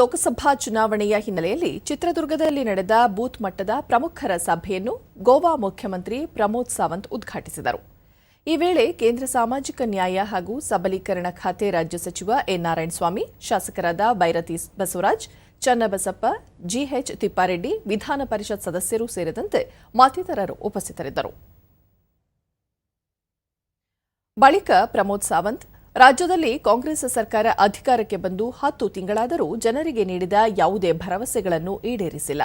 ಲೋಕಸಭಾ ಚುನಾವಣೆಯ ಹಿನ್ನೆಲೆಯಲ್ಲಿ ಚಿತ್ರದುರ್ಗದಲ್ಲಿ ನಡೆದ ಬೂತ್ ಮಟ್ಟದ ಪ್ರಮುಖರ ಸಭೆಯನ್ನು ಗೋವಾ ಮುಖ್ಯಮಂತ್ರಿ ಪ್ರಮೋದ್ ಸಾವಂತ್ ಉದ್ಘಾಟಿಸಿದರು. ಈ ವೇಳೆ ಕೇಂದ್ರ ಸಾಮಾಜಿಕ ನ್ಯಾಯ ಹಾಗೂ ಸಬಲೀಕರಣ ಖಾತೆ ರಾಜ್ಯ ಸಚಿವ ಎನ್ ನಾರಾಯಣಸ್ವಾಮಿ, ಶಾಸಕರಾದ ಬೈರತಿ ಬಸವರಾಜ್, ಚನ್ನಬಸಪ್ಪ, ಜಿಎಚ್ ತಿಪ್ಪಾರೆಡ್ಡಿ, ವಿಧಾನ ಪರಿಷತ್ ಸದಸ್ಯರು ಸೇರಿದಂತೆ ಮತ್ತಿತರರು ಉಪಸ್ಥಿತರಿದ್ದರು. ಬಳಿಕ ಪ್ರಮೋದ್ ಸಾವಂತ್ ರಾಜ್ಯದಲ್ಲಿ ಕಾಂಗ್ರೆಸ್ ಸರ್ಕಾರ ಅಧಿಕಾರಕ್ಕೆ ಬಂದು ಹತ್ತು ತಿಂಗಳಾದರೂ ಜನರಿಗೆ ನೀಡಿದ ಯಾವುದೇ ಭರವಸೆಗಳನ್ನು ಈಡೇರಿಸಿಲ್ಲ.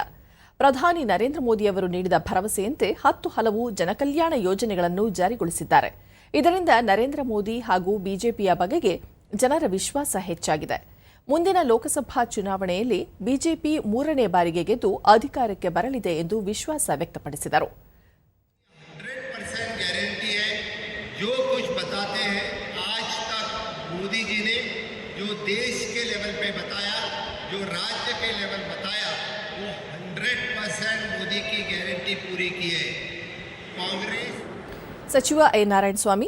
ಪ್ರಧಾನಿ ನರೇಂದ್ರ ಮೋದಿಯವರು ನೀಡಿದ ಭರವಸೆಯಂತೆ ಹತ್ತು ಹಲವು ಜನಕಲ್ಯಾಣ ಯೋಜನೆಗಳನ್ನು ಜಾರಿಗೊಳಿಸಿದ್ದಾರೆ. ಇದರಿಂದ ನರೇಂದ್ರ ಮೋದಿ ಹಾಗೂ ಬಿಜೆಪಿಯ ಬಗೆಗೆ ಜನರ ವಿಶ್ವಾಸ ಹೆಚ್ಚಾಗಿದೆ. ಮುಂದಿನ ಲೋಕಸಭಾ ಚುನಾವಣೆಯಲ್ಲಿ ಬಿಜೆಪಿ ಮೂರನೇ ಬಾರಿಗೆ ಗೆದ್ದು ಅಧಿಕಾರಕ್ಕೆ ಬರಲಿದೆ ಎಂದು ವಿಶ್ವಾಸ ವ್ಯಕ್ತಪಡಿಸಿದರು. मोदी जी ने जो देश के लेवल पे बताया जो राज्य के लेवल बताया वो हंड्रेड परसेंट मोदी की गारंटी पूरी की है कांग्रेस ಸಚಿವ ಎ ನಾರಾಯಣಸ್ವಾಮಿ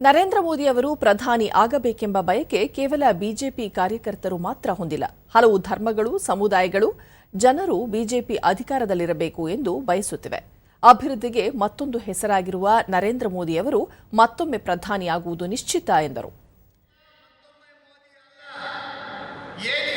ನರೇಂದ್ರ ಮೋದಿ ಅವರು ಪ್ರಧಾನಿ ಆಗಬೇಕೆಂಬ ಬಯಕೆ ಕೇವಲ ಬಿಜೆಪಿ ಕಾರ್ಯಕರ್ತರು ಮಾತ್ರ ಹೊಂದಿಲ್ಲ ಹಲವು ಧರ್ಮಗಳು ಸಮುದಾಯಗಳು ಜನರು ಬಿಜೆಪಿ ಅಧಿಕಾರದಲ್ಲಿರಬೇಕು ಎಂದು ಬಯಸುತ್ತಿವೆ ಅಭಿವೃದ್ಧಿಗೆ ಮತ್ತೊಂದು ಹೆಸರಾಗಿರುವ ನರೇಂದ್ರ ಮೋದಿ ಅವರು ಮತ್ತೊಮ್ಮೆ ಪ್ರಧಾನಿಯಾಗುವುದು ನಿಶ್ಚಿತ ಎಂದರು Yeah.